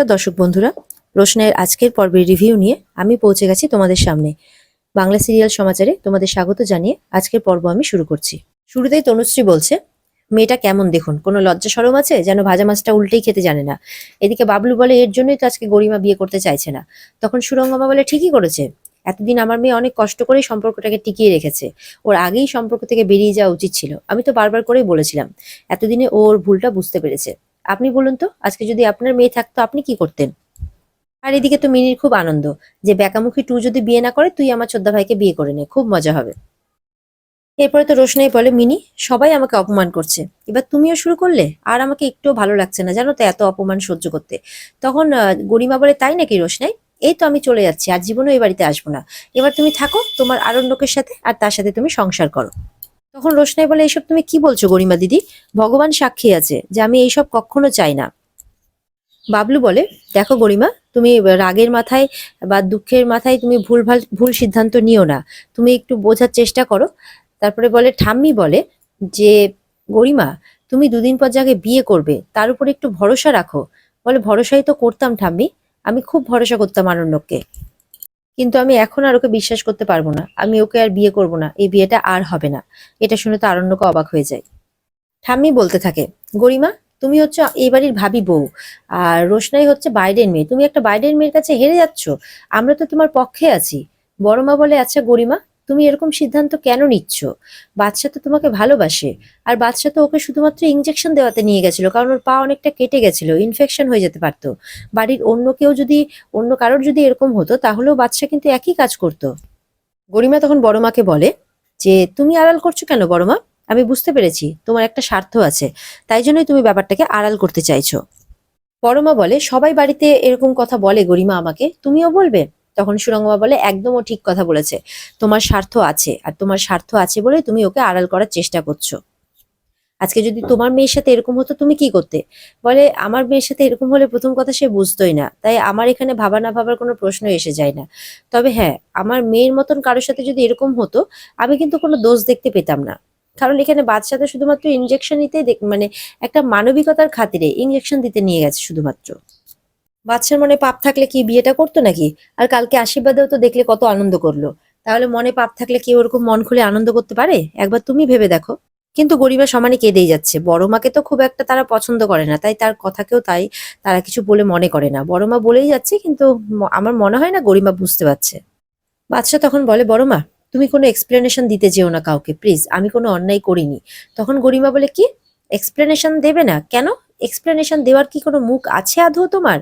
নমস্কার দর্শক বন্ধুরা। রোশনের আজকের পর্বের রিভিউ নিয়ে আমি পৌঁছে গেছি তোমাদের সামনে। বাংলা সিরিয়াল সমাচারে তোমাদের স্বাগত জানিয়ে আজকের পর্ব আমি শুরু করছি। শুরুতেই তনুশ্রী বলছে, মেয়েটা কেমন দেখুন? কোনো লজ্জা সরম আছে? যেন ভাজা মাছটা উল্টেই খেতে জানে না। এদিকে বাবলু বলে, এর জন্যই তো আজকে গরিমা বিয়ে করতে চাইছে না। তখন সুরঙ্গমা বলে, ঠিকই করেছে। এতদিন আমার মেয়ে অনেক কষ্ট করেই সম্পর্কটাকে টিকিয়ে রেখেছে। ওর আগেই সম্পর্ক থেকে বেরিয়ে যাওয়া উচিত ছিল। আমি তো বারবার করেই বলেছিলাম, এতদিনে ওর ভুলটা বুঝতে পেরেছে। আপনি বলুন তো, আজকে যদি আপনার মেয়ে থাকতো, আপনি কি করতেন? আর এদিকে তো মিনির খুব আনন্দ, যে বেকামুখী টু যদি বিয়ে না করে, তুই আমার ছোদ্দা ভাইকে বিয়ে করে নে, খুব মজা হবে। এরপরে তো রোশনাই বলে, মিনি, সবাই আমাকে অপমান করছে। এবার তুমিও শুরু করলে, আর আমাকে একটুও ভালো লাগছে না, জানো তো এত অপমান সহ্য করতে। তখন গরিমা বলে, তাই নাকি রোশনাই? এই তো আমি চলে যাচ্ছি, আর জীবনেও এই বাড়িতে আসব না। এবার তুমি থাকো তোমার আরণ্যকের সাথে, আর তার সাথে তুমি সংসার করো। তখন রোশনাই বলে এইসব তুমি কি বলছো গরিমা দিদি? ভগবান সাক্ষী আছে যে আমি এইসব কখনো চাই না। বাবলু বলে, দেখো গরিমা, তুমি রাগের মাথায় বা দুঃখের মাথায় তুমি ভুল ভালো ভুল সিদ্ধান্ত নিও না। তুমি একটু বোঝার চেষ্টা করো। তারপরে বলে, ঠাম্মি বলে যে, গরিমা, তুমি দুদিন পর যাকে বিয়ে করবে, তার উপর একটু ভরসা রাখো। বলে, ভরসাই তো করতাম ঠাম্মি। আমি খুব ভরসা করতাম আরণ্যককে। কিন্তু আমি এখন আর ওকে বিশ্বাস করতে পারব না। আমি ওকে আর বিয়ে করব না। এই বিয়েটা আর হবে না। এটা শুনে তো আরণ্যকে অবাক হয়ে যায়। ঠাম্মি বলতে থাকে, গরিমা, তুমি হচ্ছে এই বাড়ির ভাবি বউ। আর রোশনাই হচ্ছে বাইরের মেয়ে। তুমি একটা বাইরের মেয়ের কাছে হেরে যাচ্ছ। আমরা তো তোমার পক্ষে আছি। বড়মা বলে আচ্ছা গরিমা তুমি এরকম সিদ্ধান্ত কেন নিচ্ছ? বাচ্চা তো তোমাকে ভালোবাসে। আর বাচ্চা তো ওকে শুধুমাত্র ইঞ্জেকশন দেওয়াতে নিয়ে গেছিল, কারণ ওর পা অনেকটা কেটে গেছিল ইনফেকশন হয়ে যেতে পারতো। বাড়ির অন্য কেউ যদি, অন্য কারোর যদি এরকম হতো, তাহলেও বাচ্চা কিন্তু একই কাজ করতো। গরিমা তখন বড় মাকে বলে যে, তুমি আড়াল করছ কেন বড় মা আমি বুঝতে পেরেছি, তোমার একটা স্বার্থ আছে, তাই জন্যই তুমি ব্যাপারটাকে আড়াল করতে চাইছো। বড়মা বলে, সবাই বাড়িতে এরকম কথা বলে গরিমা আমাকে, তুমিও বলবে? তখন সুরঙ্গমা বলে একদম ও ঠিক কথা বলেছে। তোমার স্বার্থ আছে আর তোমার স্বার্থ আছে বলে তুমি ওকে আড়াল করার চেষ্টা করছ। আজকে যদি তোমার মেয়ের সাথে এরকম হতো তুমি কি করতে? বলে আমার মেয়ের সাথে এরকম হলে প্রথম কথা সে বুঝতোই না। তাই আমার এখানে ভাবা না ভাবার কোনো প্রশ্ন এসে যায় না। তবে হ্যাঁ আমার মেয়ের মতন কারোর সাথে যদি এরকম হতো আমি কিন্তু কোনো দোষ দেখতে পেতাম না। কারণ এখানে বাচ্চাটা শুধুমাত্র ইনজেকশন নিতে দেখ- মানে একটা মানবিকতার খাতিরে ইনজেকশন দিতে নিয়ে গেছে শুধুমাত্র। বাচ্চার মনে পাপ থাকলে কি বিয়েটা করতো নাকি? আর কালকে আশীর্বাদেও তো দেখলে কত আনন্দ করল। তাহলে মনে পাপ থাকলে কেউ ওরকম মন খুলে আনন্দ করতে পারে? একবার তুমি ভেবে দেখো। কিন্তু গরিবা সমানে কেঁদেই যাচ্ছে। বড় মাকে তো খুব একটা তারা পছন্দ করে না, তাই তার কথাকেও তাই তারা কিছু বলে মনে করে না। বড় মা বলেই যাচ্ছে, কিন্তু আমার মনে হয় না গরিমা বুঝতে পারছে। বাদশা তখন বলে, বড় মা, তুমি কোনো এক্সপ্লেনেশন দিতে যেও না কাউকে প্লিজ আমি কোনো অন্যায় করিনি। তখন গরিমা বলে, কি? এক্সপ্লেনেশন দেবে না? কেন? এক্সপ্লেনেশন দেওয়ার কি কোনো মুখ আছে আদৌ তোমার?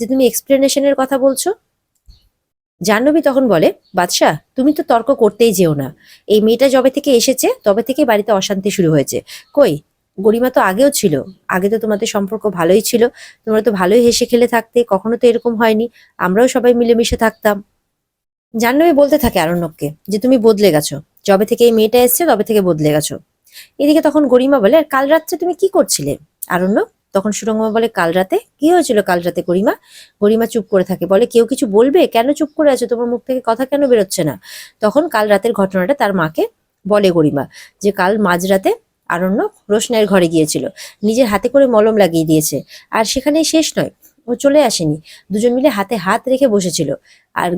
যে তুমি এক্সপ্লেনেশনের কথা বলছো? জাহ্নবী তখন বলে বাদশাহ তুমি তো তর্ক করতেই যেও না। এই মেয়েটা যবে থেকে এসেছে, তবে থেকে বাড়িতে অশান্তি শুরু হয়েছে। কই, গরিমা তো আগেও ছিল। আগে তো তোমাদের সম্পর্ক ভালোই ছিল। তোমরা তো ভালোই হেসে খেলে থাকতে, কখনো তো এরকম হয়নি। আমরাও সবাই মিলেমিশে থাকতাম। জাহ্নবী বলতে থাকে আরণ্যককে যে, তুমি বদলে গেছো। যবে থেকে এই মেয়েটা এসছে, তবে থেকে বদলে গেছো। এদিকে তখন গরিমা বলে, আর কাল রাত্রে তুমি কি করছিলে? আরণ্যক তখন সুরঙ্গমা বলে, কাল রাতে? কি হয়েছিল কাল রাতে গরিমা? গরিমা চুপ করে থাকে, বলে, কেউ কিছু বলবে? কেন চুপ করে আছো? তোমার মুখ থেকে কথা কেন বেরোচ্ছে না? তখন কাল রাতের ঘটনাটা তার মাকে বলে গরিমা, যে কাল মাঝরাতে আরণ্যক রোশনাইয়ের ঘরে গিয়েছিল। নিজের হাতে করে মলম লাগিয়ে দিয়েছে। আর সেখানেই শেষ নয়, ও চলে আসেনি। দুজন মিলে হাতে হাত রেখে বসেছিল। আর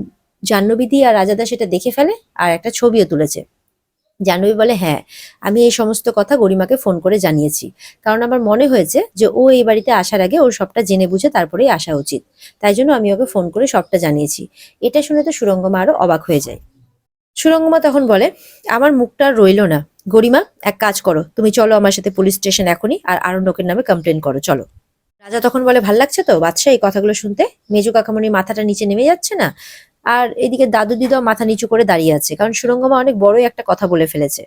জাহ্নবীদি আর রাজাদা সেটা দেখে ফেলে আর একটা ছবিও তুলেছে। জাহ্নবী বলে হ্যাঁ আমি এই সমস্ত কথা গরিমাকে ফোন করে জানিয়েছি। কারণ আমার মনে হয়েছে যে ও এই বাড়িতে আসার আগে ওর সবটা জেনে বুঝে তারপরেই আসা উচিত। তাই জন্য আমি ওকে ফোন করে সবটা জানিয়েছি। এটা শুনে তো সুরঙ্গমা আরও অবাক হয়ে যায়। সুরঙ্গমা তখন বলে, আমার মুখটা রইল না। গরিমা, এক কাজ করো। তুমি চলো আমার সাথে পুলিশ স্টেশন এখনই, আর আরণ্যকের নামে কমপ্লেন করো। চলো। রাজা তখন বলে, ভালো লাগছে তো? বাদশাহ, এই কথাগুলো শুনতে? মেজু কাকামণির মাথাটা নিচে নেমে যাচ্ছে না? আর এদিকে দাদু দিদাও মাথা নিচু করে দাঁড়িয়ে আছে, কারণ সুরঙ্গমা অনেক বড়ই একটা কথা বলে ফেলেছে।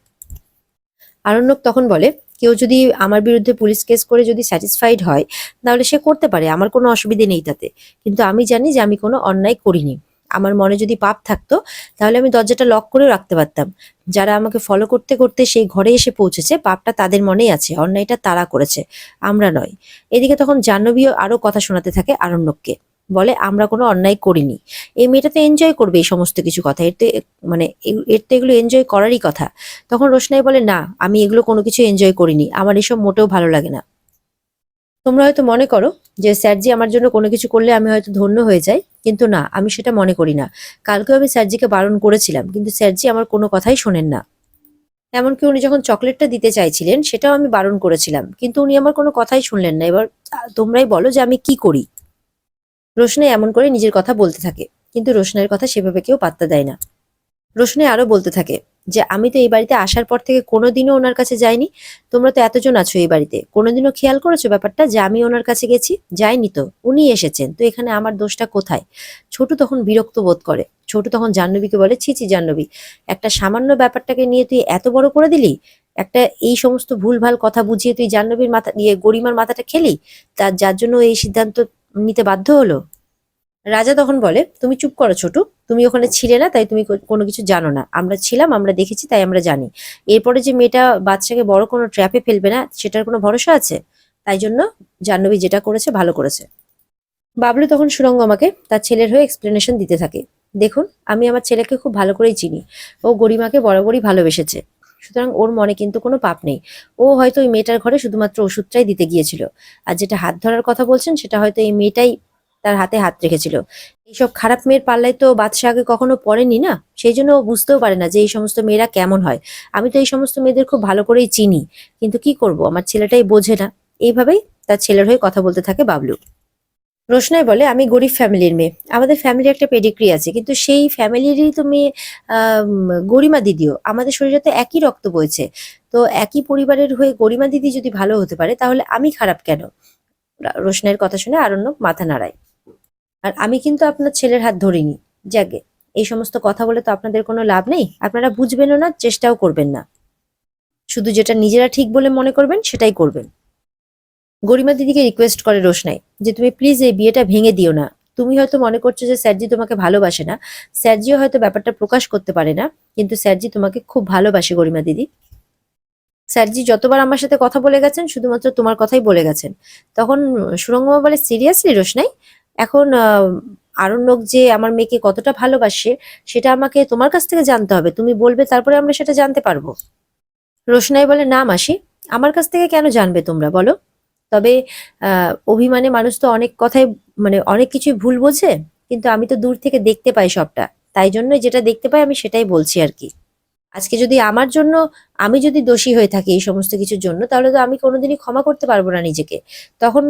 আরণ্যক তখন বলে, কেউ যদি আমার বিরুদ্ধে পুলিশ কেস করে যদি স্যাটিসফাইড হয়, তাহলে সে করতে পারে, আমার কোনো অসুবিধে নেই তাতে। কিন্তু আমি জানি যে আমি কোনো অন্যায় করিনি। আমার মনে যদি পাপ থাকতো, তাহলে আমি দরজাটা লক করেও রাখতে পারতাম। যারা আমাকে ফলো করতে করতে সেই ঘরে এসে পৌঁছেছে, পাপটা তাদের মনেই আছে, অন্যায়টা তারা করেছে, আমরা নয়। এদিকে তখন জাহ্নবীও আরও কথা শোনাতে থাকে আরণ্যককে। বলে, আমরা কোনো অন্যায় করিনি। এই মেয়েটা তো এনজয় করবে এই সমস্ত কিছু কথা। এর তো মানে এর তো এগুলো এনজয় করারই কথা। তখন রোশনাই বলে, না, আমি এগুলো কোনো কিছু এনজয় করিনি। আমার এসব মোটেও ভালো লাগে না। তোমরা হয়তো মনে করো যে, স্যারজি আমার জন্য কোনো কিছু করলে আমি হয়তো ধন্য হয়ে যাই। কিন্তু না, আমি সেটা মনে করি না। কালকেও আমি স্যারজিকে বারণ করেছিলাম, কিন্তু স্যারজি আমার কোনো কথাই শোনেন না। এমনকি উনি যখন চকলেটটা দিতে চাইছিলেন, সেটাও আমি বারণ করেছিলাম। কিন্তু উনি আমার কোনো কথাই শুনলেন না। এবার তোমরাই বলো যে, আমি কি করি? রোশনে এমন করে নিজের কথা বলতে থাকে, কিন্তু রোশনের কথা সেভাবে কেউ পাত্তা দেয় না। রোশনে আরও বলতে থাকে যে, আমি তো এই বাড়িতে আসার পর থেকে কোনোদিনও ওনার কাছে যাইনি। তোমরা তো এতজন আছো এই বাড়িতে। কোনোদিনও খেয়াল করেছ ব্যাপারটা যে, আমি ওনার কাছে গেছি? যাইনি তো। উনি এসেছেন। তো এখানে আমার দোষটা কোথায়? ছোট তখন বিরক্ত বোধ করে। ছোট তখন জাহ্নবীকে বলে, ছি ছি, জাহ্নবী, একটা সামান্য ব্যাপারটাকে নিয়ে তুই এত বড় করে দিলি? একটা এই সমস্ত ভুলভাল কথা বুঝিয়ে তুই জাহ্নবীর মাথা ইয়ে গরিমার মাথাটা খেলি? তার যার জন্য এই সিদ্ধান্ত নিতে বাধ্য হলো? রাজা তখন বলে, তুমি চুপ করো ছোট, তুমি ওখানে ছিলে না, তাই তুমি কোনো কিছু জানো না। আমরা ছিলাম, আমরা দেখেছি, তাই আমরা জানি। এরপরে যে মেয়েটা বাচ্চাকে বড় কোনো ট্র্যাপে ফেলবে না, সেটার কোনো ভরসা আছে? তাই জন্য জাহ্নবী যেটা করেছে, ভালো করেছে। বাবলু তখন সুরঙ্গ আমাকে তার ছেলের হয়ে এক্সপ্লেনেশন দিতে থাকে। দেখুন, আমি আমার ছেলেকে খুব ভালো করেই চিনি। ও গরিমাকে বরাবরই ভালোবেসেছে। সুতরাং ওর মনে কিন্তু কোনো পাপ নেই। ও হয়তো ওই মেয়েটার ঘরে শুধুমাত্র ওষুধটাই দিতে গিয়েছিল। আর যেটা হাত ধরার কথা বলছেন, সেটা হয়তো এই মেয়েটাই তার হাতে হাত রেখেছিল। এইসব খারাপ মেয়ের পাল্লায় তো বাদশাহ আগে কখনো পড়েনি না? সেই জন্য ও বুঝতেও পারে না যে এই সমস্ত মেয়েরা কেমন হয়। আমি তো এই সমস্ত মেয়েদের খুব ভালো করেই চিনি। কিন্তু কি করব? আমার ছেলেটাই বোঝে না। এইভাবেই তার ছেলের হয়ে কথা বলতে থাকে বাবলু। রোশনাই বলে, আমি গরিব ফ্যামিলির মেয়ে। আমাদের ফ্যামিলির একটা পেডিগ্রি আছে, কিন্তু সেই ফ্যামিলিরই তো মেয়ে গরিমা দিদিও। আমাদের শরীরে তো একই রক্ত বইছে। তো একই পরিবারের হয়ে গরিমা দিদি যদি ভালো হতে পারে, তাহলে আমি খারাপ কেন? রোশনাইয়ের কথা শুনে আরণ্যক মাথা নাড়ায়। আর আমি কিন্তু আপনার ছেলের হাত ধরিনি। যাকে এই সমস্ত কথা বলে তো আপনাদের কোনো লাভ নেই? আপনারা বুঝবেনও না, চেষ্টাও করবেন না। শুধু যেটা নিজেরা ঠিক বলে মনে করবেন, সেটাই করবেন। গরিমা দিদিকে রিকোয়েস্ট করে রোশনাই যে তুমি প্লিজ এই বিয়েটা ভেঙে দিও না। তুমি হয়তো মনে করছ যে স্যারজি তোমাকে ভালোবাসে না। স্যারজিও হয়তো ব্যাপারটা প্রকাশ করতে পারে না, কিন্তু স্যারজি তোমাকে খুব ভালোবাসে গরিমা দিদি। স্যারজি যতবার আমার সাথে কথা বলে গেছেন, শুধুমাত্র তোমার কথাই বলে গেছেন। তখন সুরঙ্গমা বলে সিরিয়াসলি রোশনাই? এখন আরণ্যক যে আমার মেয়েকে কতটা ভালোবাসে, সেটা আমাকে তোমার কাছ থেকে জানতে হবে। তুমি বলবে, তারপরে আমরা সেটা জানতে পারব। রোশনাই বলে, না মাসি, আমার কাছ থেকে কেন জানবে তোমরা, বলো? তবে অভিমানে মানুষ তো অনেক কথাই মানে অনেক কিছুই ভুল বোঝে, কিন্তু আমি তো দূর থেকে দেখতে পাই সবটা। তাই জন্য যেটা দেখতে পাই আমি সেটাই বলছি আর কি। আজকে যদি আমার জন্য, আমি যদি দোষী হয়ে থাকি এই সমস্ত কিছুর জন্য, তাহলে তো আমি কোনোদিনই ক্ষমা করতে পারব না নিজেকে। তখন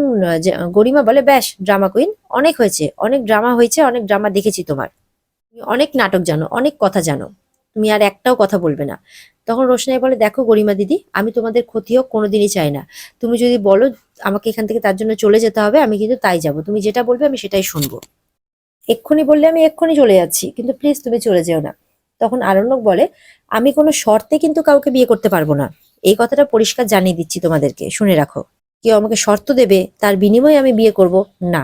গরিমা বলে, ব্যাস ড্রামা কুইন অনেক হয়েছে, অনেক ড্রামা হয়েছে, অনেক ড্রামা দেখেছি তোমার। তুমি অনেক নাটক জানো, অনেক কথা জানো। তুমি আর একটাও কথা বলবে না। তখন রোশনাই বলে, দেখো গরিমা দিদি, আমি তোমাদের ক্ষতি হোক কোনোদিনই চাই না। তুমি যদি বলো আমাকে এখান থেকে তার জন্য চলে যেতে হবে, আমি কিন্তু তাই যাব। তুমি যেটা বলবে আমি সেটাই শুনব। এক্ষুনি বললে আমি এক্ষুনি চলে যাচ্ছি, কিন্তু প্লিজ তুমি চলে যেও না। তখন আরণ্যক বলে, আমি কোনো শর্তে কিন্তু কাউকে বিয়ে করতে পারব না। এই কথাটা পরিষ্কার জানিয়ে দিচ্ছি তোমাদেরকে, শুনে রাখো। কেউ আমাকে শর্ত দেবে, তার বিনিময়ে আমি বিয়ে করব? না।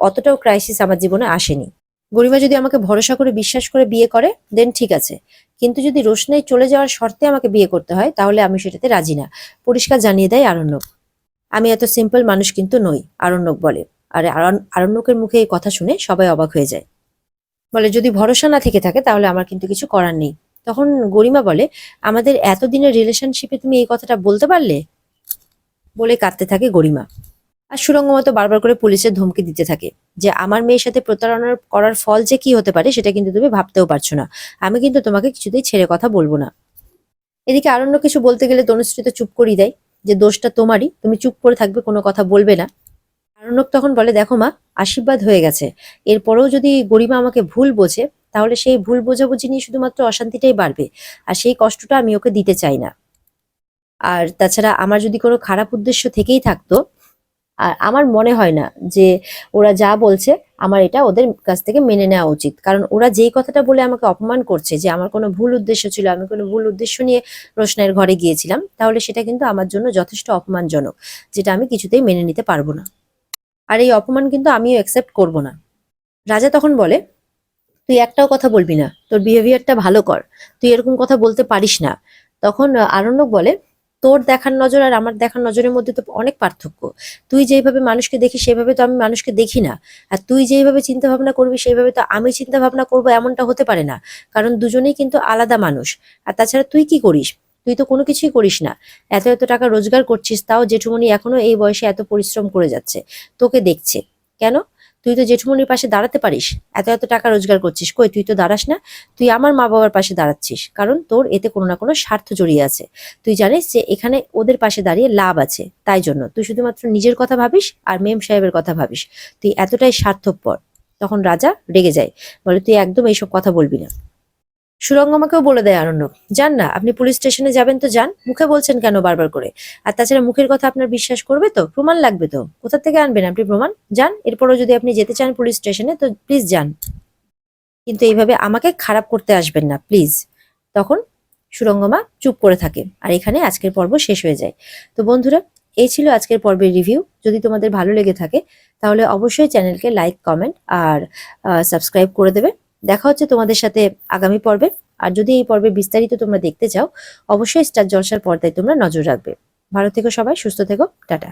অতটাও ক্রাইসিস আমার জীবনে আসেনি। গরিমা যদি আমাকে ভরসা করে, বিশ্বাস করে বিয়ে করে দেন ঠিক আছে। কিন্তু যদি রোশনাই চলে যাওয়ার শর্তে আমাকে বিয়ে করতে হয়, তাহলে আমি সেটাতে রাজি না। পরিষ্কার জানিয়ে দেয় আরণ্যক। আমি এত সিম্পল মানুষ কিন্তু নই, আরণ্যক বলে। আর আরণ- আরণ্যকের মুখে এই কথা শুনে সবাই অবাক হয়ে যায়। বলে, যদি ভরসা না থেকে থাকে, তাহলে আমার কিন্তু কিছু করার নেই। তখন গরিমা বলে, আমাদের এতদিনের রিলেশনশিপে তুমি এই কথাটা বলতে পারলে? বলে কাঁদতে থাকে গরিমা। আর সুরঙ্গ মতো বারবার করে পুলিশের ধমকি দিতে থাকে যে, আমার মেয়ের সাথে প্রতারণার করার ফল যে কি হতে পারে সেটা কিন্তু তুমি ভাবতেও পারছ না। আমি কিন্তু তোমাকে কিছুতেই ছেড়ে কথা বলব না। এদিকে আরণ্য কিছু বলতে গেলে তনুশ্রী তো চুপ করিয়ে দেয় যে, দোষটা তোমারই। তুমি চুপ করে থাকবে, কোনো কথা বলবে না। আরণ্যক তখন বলে, দেখো মা, আশীর্বাদ হয়ে গেছে। এরপরেও যদি গরিমা আমাকে ভুল বোঝে, তাহলে সেই ভুল বোঝাবুঝি নিয়ে শুধুমাত্র অশান্তিটাই বাড়বে, আর সেই কষ্টটা আমি ওকে দিতে চাই না। আর তাছাড়া আমার যদি কোনো খারাপ উদ্দেশ্য থেকেই থাকতো আর আমার মনে হয় না যে ওরা যা বলছে আমার এটা ওদের কাছ থেকে মেনে নেওয়া উচিত। কারণ ওরা যেই কথাটা বলে আমাকে অপমান করছে যে আমার কোনো ভুল উদ্দেশ্য ছিল, আমি কোনো ভুল উদ্দেশ্য নিয়ে রোশনাইয়ের ঘরে গিয়েছিলাম, তাহলে সেটা কিন্তু আমার জন্য যথেষ্ট অপমানজনক, যেটা আমি কিছুতেই মেনে নিতে পারব না। আর এই অপমান কিন্তু আমিও অ্যাকসেপ্ট করব না। রাজা তখন বলে, তুই একটাও কথা বলবি না, তোর বিহেভিয়ারটা ভালো কর, তুই এরকম কথা বলতে পারিস না। তখন আরণ্যক বলে তোর দেখার নজর আর আমার দেখার নজরের মধ্যে তো অনেক পার্থক্য। তুই যেইভাবে মানুষকে দেখি, সেভাবে তো আমি মানুষকে দেখি না। আর তুই যেইভাবে চিন্তা ভাবনা করবি সেইভাবে তো আমি চিন্তা ভাবনা করব এমনটা হতে পারে না। কারণ দুজনেই কিন্তু আলাদা মানুষ। আর তাছাড়া তুই কি করিস? তুই তো কোনো কিছুই করিস না। এত এত টাকা রোজগার করছিস, তাও জেঠুমনি এখনও এই বয়সে এত পরিশ্রম করে যাচ্ছে। তোকে দেখছে। কেন? তুই তো জেঠুমনির পাশে দাঁড়াতে পারিস। এত এত টাকা রোজগার করছিস। কই, তুই তো দাঁড়াস না। তুই আমার মা বাবার পাশে দাঁড়াচ্ছিস। কারণ তোর এতে কোনো না কোনো স্বার্থ জড়িয়ে আছে। তুই জানিস যে এখানে ওদের পাশে দাঁড়িয়ে লাভ আছে। তাই জন্য তুই শুধুমাত্র নিজের কথা ভাবিস আর মেম সাহেবের কথা ভাবিস। তুই এতটাই স্বার্থপর। তখন রাজা রেগে যায়। বলে, তুই একদম এইসব কথা বলবি না। সুরঙ্গমাকেও বলে দেয় আরণ্যক যান না, আপনি পুলিশ স্টেশনে যাবেন তো যান। মুখে বলছেন কেন বারবার করে? আর তাছাড়া মুখের কথা আপনার বিশ্বাস করবে তো? প্রমাণ লাগবে তো? কোথা থেকে আনবেন আপনি প্রমাণ? যান, এরপরও যদি আপনি যেতে চান পুলিশ স্টেশনে, তো প্লিজ যান। কিন্তু এইভাবে আমাকে খারাপ করতে আসবেন না, প্লিজ। তখন সুরঙ্গমা চুপ করে থাকে। আর এখানে আজকের পর্ব শেষ হয়ে যায়। তো বন্ধুরা, এই ছিল আজকের পর্বের রিভিউ। যদি তোমাদের ভালো লেগে থাকে, তাহলে অবশ্যই চ্যানেলকে লাইক, কমেন্ট আর সাবস্ক্রাইব করে দেবে। দেখা হচ্ছে তোমাদের সাথে আগামী পর্বে। আর যদি এই পর্বে বিস্তারিত তোমরা দেখতে চাও, অবশ্যই স্টার জলসার পর্দায় তোমরা নজর রাখবে। ভালো থেকো সবাই, সুস্থ থেকো, টাটা।